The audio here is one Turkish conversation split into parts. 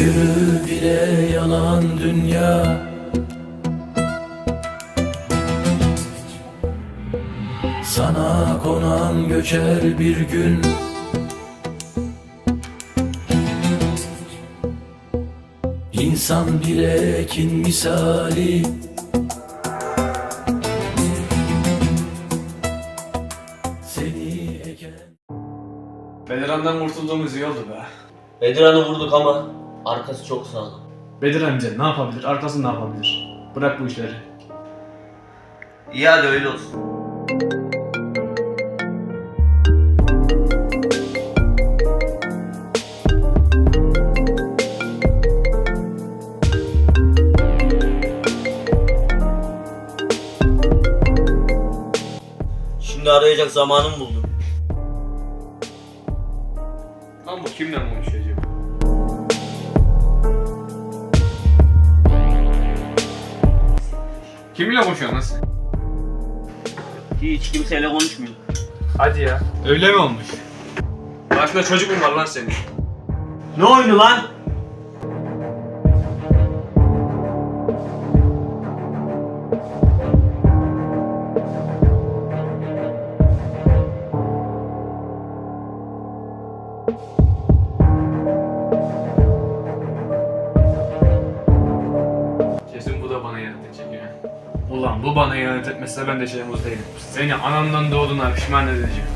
Yürü bile yalan dünya. Sana konan göçer bir gün İnsan bile kin misali Seni eken Bedirhan'dan kurtulduğumuz iyi oldu be. Bedirhan'ı vurduk ama arkası çok sağlam. Bedir amca ne yapabilir? Arkası ne yapabilir? Bırak bu işleri. İyi hadi öyle olsun. Şimdi arayacak zamanım buldum. Ama bu kimle konuşuyor acaba? Kiminle konuşuyor nasıl? Hiç kimseyle konuşmuyor. Hadi ya. Öyle mi olmuş? Başka çocuk mu var lan senin? Ne oyunu lan? Ya. Ulan bu bana ihanet etmezse ben de şeyimiz değilim. Seni anandan doğduğuna pişman edeceğim.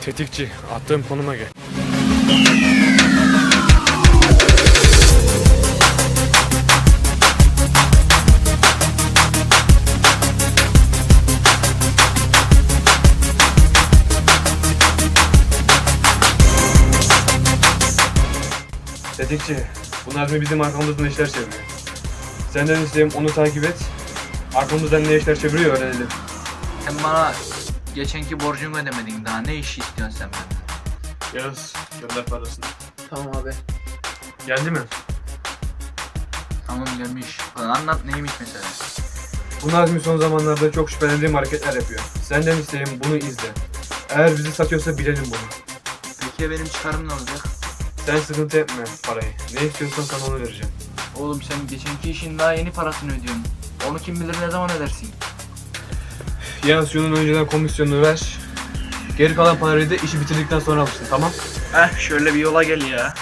Tetikçi, attığım konuma gel. Tetikçi, bu Nazmi bizim arkamızdan işler çeviriyor. Senden isteğim onu takip et. Arkamızdan ne işler çeviriyor öğrenelim. Sen bana geçenki borcumu ödemedin daha ne işi istiyorsun sen benden? Yaz, gönder parasını. Tamam abi. Geldi mi? Tamam gelmiş. Anlat neymiş mesela? Bu Nazmi son zamanlarda çok şüphelendiğim hareketler yapıyor. Senden isteğim bunu izle. Eğer bizi satıyorsa bilelim bunu. Peki ya benim çıkarım ne olacak? Sen sıkıntı etme parayı. Ne istiyorsan sana onu vereceğim. Oğlum sen geçenki işin daha yeni parasını ödüyorsun. Onu kim bilir ne zaman ödersin? Yalnız şunun önceden komisyonunu ver. Geri kalan parayı da işi bitirdikten sonra alırsın tamam? Eh şöyle bir yola gel ya.